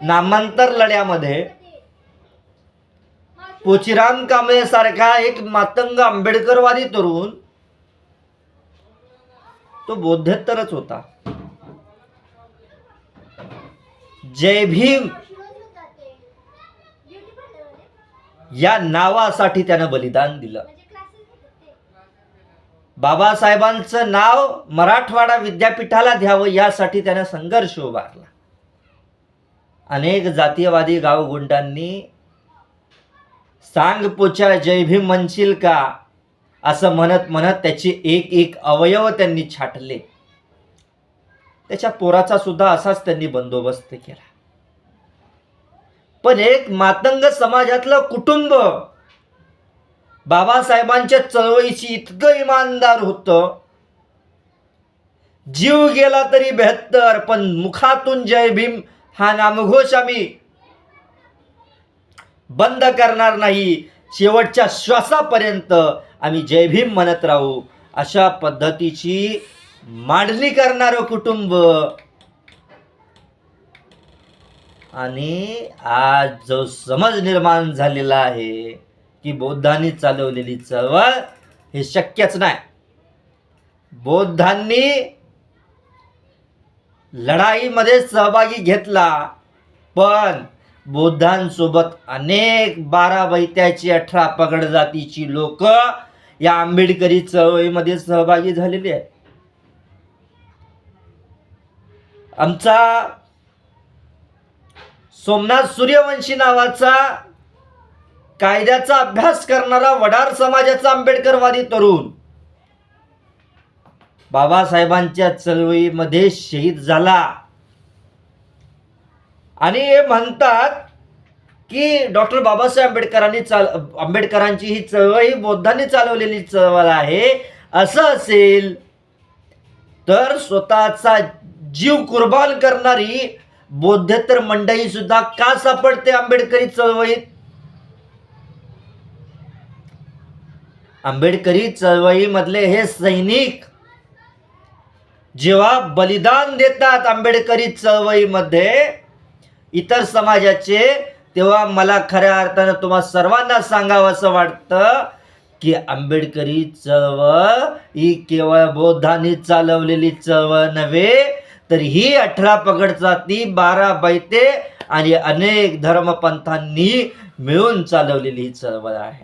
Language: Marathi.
नामांतर लढ्यामध्ये पोचिराम कांबळे सारखा एक मातंग आंबेडकरवादी तरुण तो बौद्धेतरच होता. जय भीम या नावासाठी त्यानं बलिदान दिलं. बाबासाहेबांचं नाव मराठवाडा विद्यापीठाला द्यावं यासाठी त्यानं संघर्ष उभारला. अनेक जातीयवादी गावगुंडांनी सांग पोचा जय भीम म्हणशील का? असं म्हणत म्हणत त्याचे एक एक अवयव त्यांनी छाटले. त्याच्या पोराचा सुद्धा असाच त्यांनी बंदोबस्त केला. पण एक मातंग समाजातलं कुटुंब बाबासाहेबांच्या चळवळीची इतकं इमानदार होतं. जीव गेला तरी बेहत्तर पण मुखातून जय भीम हा नामघोष आम्ही बंद करणार नाही. शेवटच्या श्वासापर्यंत आम्ही जय भीम म्हणत राहू. अशा पद्धतीची मांडणी करणारं कुटुंब. आणि आज जो समज निर्माण झालेला आहे की बौद्धांनी चालवलेली चळवळ हे शक्यच नाही. बौद्धांनी लढाईमध्ये सहभागी घेतला. पण बौद्धांसोबत अनेक बारा बैत्याची अठरा पगड जातीची लोक या आंबेडकरी चळवळीमध्ये सहभागी झालेली आहेत. आमचा सोमनाथ सूर्यवंशी नावाचा कायद्याचा अभ्यास करणारा वडार समाजाचा आंबेडकरवादी तरुण बाबासाहेबांच्या चळवळीमध्ये शहीद झाला. आणि हे म्हणतात की डॉक्टर बाबासाहेब आंबेडकरांनी चाल आंबेडकरांची ही चळवळ ही बौद्धांनी चालवलेली चळवळ आहे. असं असेल तर स्वतःचा जीव कुर्बान करणारी बौद्धेतर मंडळी सुद्धा का सापडते आंबेडकरी चळवळीत? आंबेडकरी चळवळीमधले हे सैनिक जेव्हा बलिदान देतात आंबेडकरी चळवळीमध्ये इतर समाजाचे तेव्हा मला खऱ्या अर्थानं तुम्हा सर्वांना सांगावं असं वाटतं की आंबेडकरी चळवळ ही केवळ बौद्धांनी चालवलेली चळवळ नव्हे तर ही अठरा पगड जाती बारा बैते आणि अनेक धर्मपंथांनी मिळून चालवलेली ही चळवळ आहे.